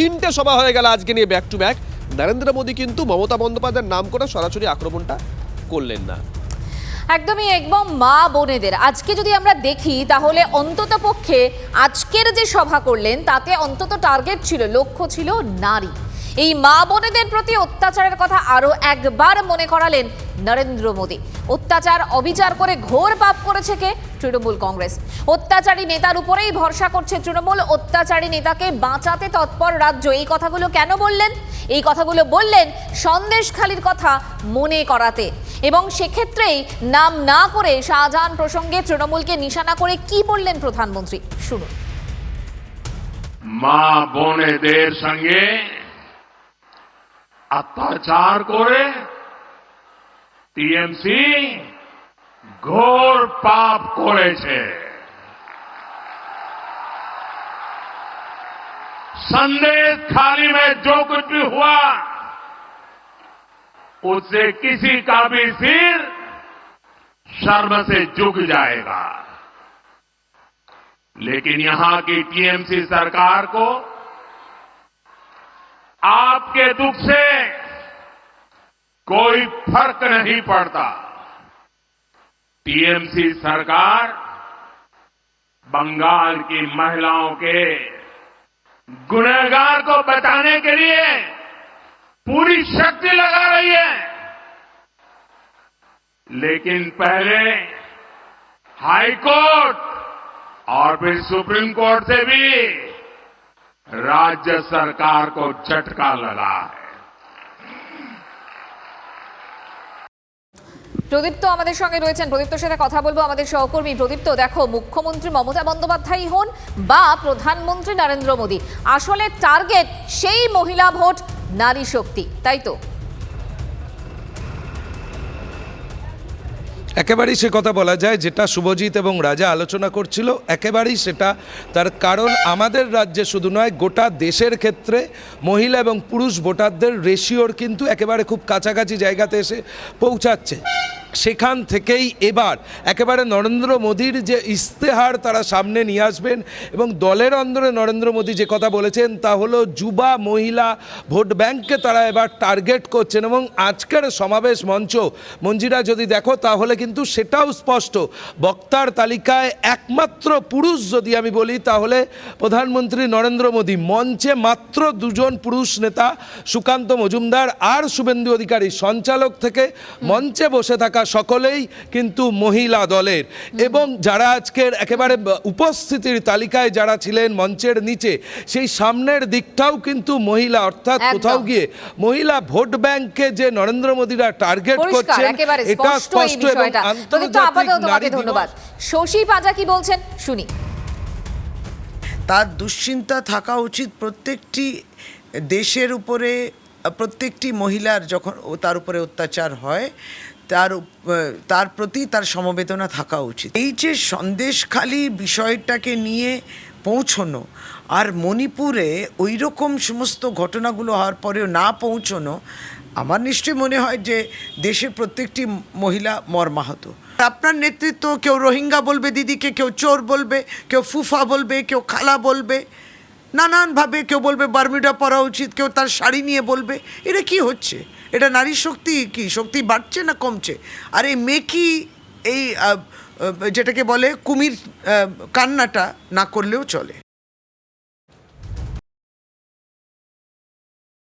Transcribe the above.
তিনটে সভা হয়ে গেল আজকে নিয়ে back to back Narendra Modi কিন্তু মমতা বন্দ্যোপাধ্যায়ের নাম করে সরাসরি আক্রমণটা করলেন না। একদমই একদম মা বোনেদের। আজকে যদি আমরা দেখি, তাহলে অন্তত পক্ষে আজকের যে সভা করলেন, তাতে অন্তত টার্গেট ছিল, লক্ষ্য ছিল নারী। এই মা বোনেদের প্রতি অত্যাচারের কথা আরও একবার মনে করালেন নরেন্দ্র মোদী। অত্যাচার অবিচার করে ঘোর পাপ করেছে কে? তৃণমূল কংগ্রেস। অত্যাচারী নেতার উপরেই ভরসা করছে তৃণমূল। অত্যাচারী নেতাকে বাঁচাতে তৎপর রাজ্য। এই কথাগুলো কেন বললেন? এই কথাগুলো বললেন সন্দেশখালির কথা মনে করাতে। এবং সেক্ষেত্রেই নাম না করে শাহজাহান প্রসঙ্গে তৃণমূলকে নিশানা করে কি বললেন প্রধানমন্ত্রী? শুনুন। মা বোনেদের সঙ্গে अत्याचार को टीएमसी घोर पाप को संदेश खाली में जो कुछ भी हुआ, उससे किसी का भी सिर शर्म से झुक जाएगा। लेकिन यहाँ की टीएमसी सरकार को आपके दुख से कोई फ़र्क नहीं पड़ता। टीएमसी सरकार बंगाल की महिलाओं के गुनहगार को बचाने के लिए पूरी शक्ति लगा रही है। लेकिन पहले हाई कोर्ट और फिर सुप्रीम कोर्ट से भी राज्य सरकार को झटका लगा है। প্রদীপ্ত আমাদের সঙ্গে রয়েছেন, প্রদীপ্তর সাথে কথা বলব আমাদের সহকর্মী। প্রদীপ্ত, দেখো, মুখ্যমন্ত্রী মমতা বন্দ্যোপাধ্যায় হন বা প্রধানমন্ত্রী নরেন্দ্র মোদী। আসলে টার্গেট সেই মহিলা ভোট, নারী শক্তি, তাই তো? একেবারেই সে কথা বলা যায়, যেটা শুভজিৎ এবং রাজা আলোচনা করছিল, একেবারেই সেটা তার কারণ আমাদের রাজ্যে শুধু নয়, গোটা দেশের ক্ষেত্রে মহিলা এবং পুরুষ ভোটারদের রেশিওর কিন্তু একেবারে খুব কাছাকাছি জায়গাতে এসে পৌঁছাচ্ছে। সেখান থেকেই এবার একেবারে নরেন্দ্র মোদীর যে ইস্তেহার তারা সামনে নিয়ে আসবেন এবং দলের অন্দরে নরেন্দ্র মোদী যে কথা বলেছেন তা হলো যুবা মহিলা ভোট ব্যাংককে তারা এবার টার্গেট করছেন এবং আজকের সমাবেশ মঞ্চ। মঞ্জিরা, যদি দেখো, তাহলে কিন্তু সেটাও স্পষ্ট। বক্তার তালিকায় একমাত্র পুরুষ যদি আমি বলি, তাহলে প্রধানমন্ত্রী নরেন্দ্র মোদী। মঞ্চে মাত্র দুজন পুরুষ নেতা, সুকান্ত মজুমদার আর শুভেন্দু অধিকারী সঞ্চালক থেকে মঞ্চে বসে থাকা সকলেই কিন্তু মহিলা দলের। এবং যারা আজকের একেবারে উপস্থিতির তালিকায় যারা ছিলেন মঞ্চের নিচে সেই সামনের দিকটাও কিন্তু মহিলা অর্থাৎ কোথাও গিয়ে মহিলা ভোট ব্যাংকে যে নরেন্দ্র মোদীরা টার্গেট করছেন এটা স্পষ্ট এবং আন্তর্জাতিক নারী ধন্যবাদ। দিবস শশী পাজা কি বলছেন? শুনি। তার দুশ্চিন্তা থাকা উচিত প্রত্যেকটি দেশের উপরে প্রত্যেকটি মহিলার যখন তার উপরে অত্যাচার হয় তার তার প্রতি তার সমবেদনা থাকা উচিত। এই যে সন্দেশখালি বিষয়টাকে নিয়ে পৌঁছনো আর মণিপুরে ওই রকম সমস্ত ঘটনাগুলো হওয়ার পরেও না পৌঁছনো, আমার নিশ্চয়ই মনে হয় যে দেশের প্রত্যেকটি মহিলা মর্মাহত। আপনার নেতৃত্ব কেউ রোহিঙ্গা বলবে, দিদিকে কেউ চোর বলবে, কেউ ফুফা বলবে, কেউ খালা বলবে। নানানভাবে কেউ বলবে বার্মিডা পরা উচিত। কেউ তার শাড়ি নিয়ে বলবে। এটা কি হচ্ছে? এটা নারী শক্তি কি? শক্তি বাড়ছে না কমছে? আর এই মেকি, এই যেটাকে বলে কুমির কান্নাটা না করলেও চলে।